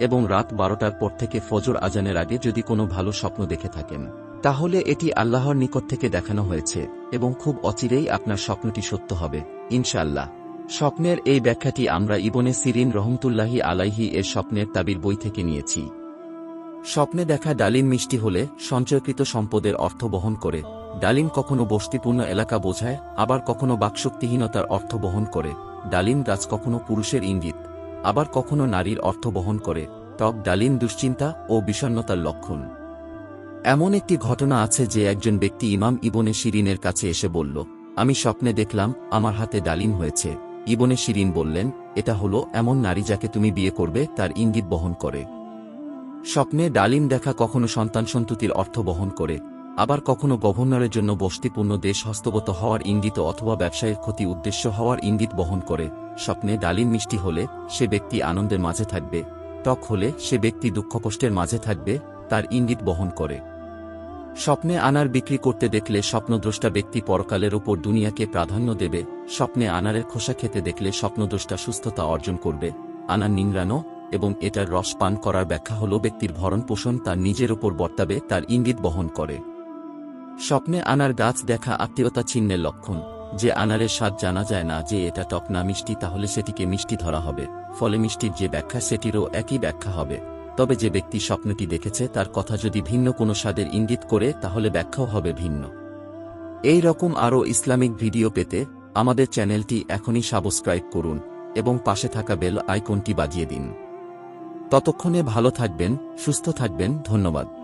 এবং রাত বারোটার পর থেকে ফজর আজানের আগে যদি কোনো ভালো স্বপ্ন দেখে থাকেন, তাহলে এটি আল্লাহর নিকট থেকে দেখানো হয়েছে এবং খুব অচিরেই আপনার স্বপ্নটি সত্য হবে, ইনশাআল্লাহ। স্বপ্নের এই ব্যাখ্যাটি আমরা ইবনে সিরিন রহমতুল্লাহি আলাইহি এর স্বপ্নের তাবির বই থেকে নিয়েছি। স্বপ্নে দেখা ডালিম মিষ্টি হলে সঞ্চয়কৃত সম্পদের অর্থ বহন করে, ডালিম কখনো বস্তিপূর্ণ এলাকা বোঝায়, আবার কখনো বাকশক্তিহীনতার অর্থ বহন করে, ডালিম গাছ কখনো পুরুষের ইঙ্গিত আবার কখনো নারীর অর্থ বহন করে টক ডালিম, দুশ্চিন্তা ও বিষণ্নতার লক্ষণ। এমন একটি ঘটনা আছে যে একজন ব্যক্তি ইমাম ইবনে শিরিনের কাছে এসে বলল, আমি স্বপ্নে দেখলাম আমার হাতে ডালিম হয়েছে। ইবনে শিরিন বললেন, এটা হলো এমন নারী যাকে তুমি বিয়ে করবে, তার ইঙ্গিত বহন করে। স্বপ্নে ডালিম দেখা কখনো সন্তান সন্ততির অর্থ বহন করে আবার কখনো গভর্নরের জন্য বস্তিপূর্ণ দেশ হস্তগত হওয়ার ইঙ্গিত অথবা ব্যবসায়ের ক্ষতি উদ্দেশ্য হওয়ার ইঙ্গিত বহন করে। স্বপ্নে ডালিম মিষ্টি হলে সে ব্যক্তি আনন্দের মাঝে থাকবে। টক হলে সে ব্যক্তি দুঃখকষ্টের মাঝে থাকবে, তার ইঙ্গিত বহন করে। স্বপ্নে আনার বিক্রি করতে দেখলে স্বপ্নদ্রষ্টা ব্যক্তি পরকালের ওপর দুনিয়াকে প্রাধান্য দেবে। স্বপ্নে আনারের খোসা খেতে দেখলে স্বপ্নদ্রষ্টা সুস্থতা অর্জন করবে। আনার নিংড়ানো এবং এটার রস পান করার ব্যাখ্যা হল ব্যক্তির ভরণ পোষণ তার নিজের ওপর বর্তাবে, তার ইঙ্গিত বহন করে। স্বপ্নে আনার গাছ দেখা আত্মীয়তা চিহ্নের লক্ষণ। যে আনারের স্বাদ জানা যায় না, যে এটা টক না মিষ্টি, তাহলে সেটিকে মিষ্টি ধরা হবে। ফলে মিষ্টির যে ব্যাখ্যা, সেটিরও একই ব্যাখ্যা হবে। তবে যে ব্যক্তি স্বপ্নটি দেখেছে, তার কথা যদি ভিন্ন কোনো স্বাদের ইঙ্গিত করে, তাহলে ব্যাখ্যাও হবে ভিন্ন। এই রকম আরও ইসলামিক ভিডিও পেতে আমাদের চ্যানেলটি এখনই সাবস্ক্রাইব করুন এবং পাশে থাকা বেল আইকনটি বাজিয়ে দিন। ততক্ষণে ভালো থাকবেন, সুস্থ থাকবেন, ধন্যবাদ।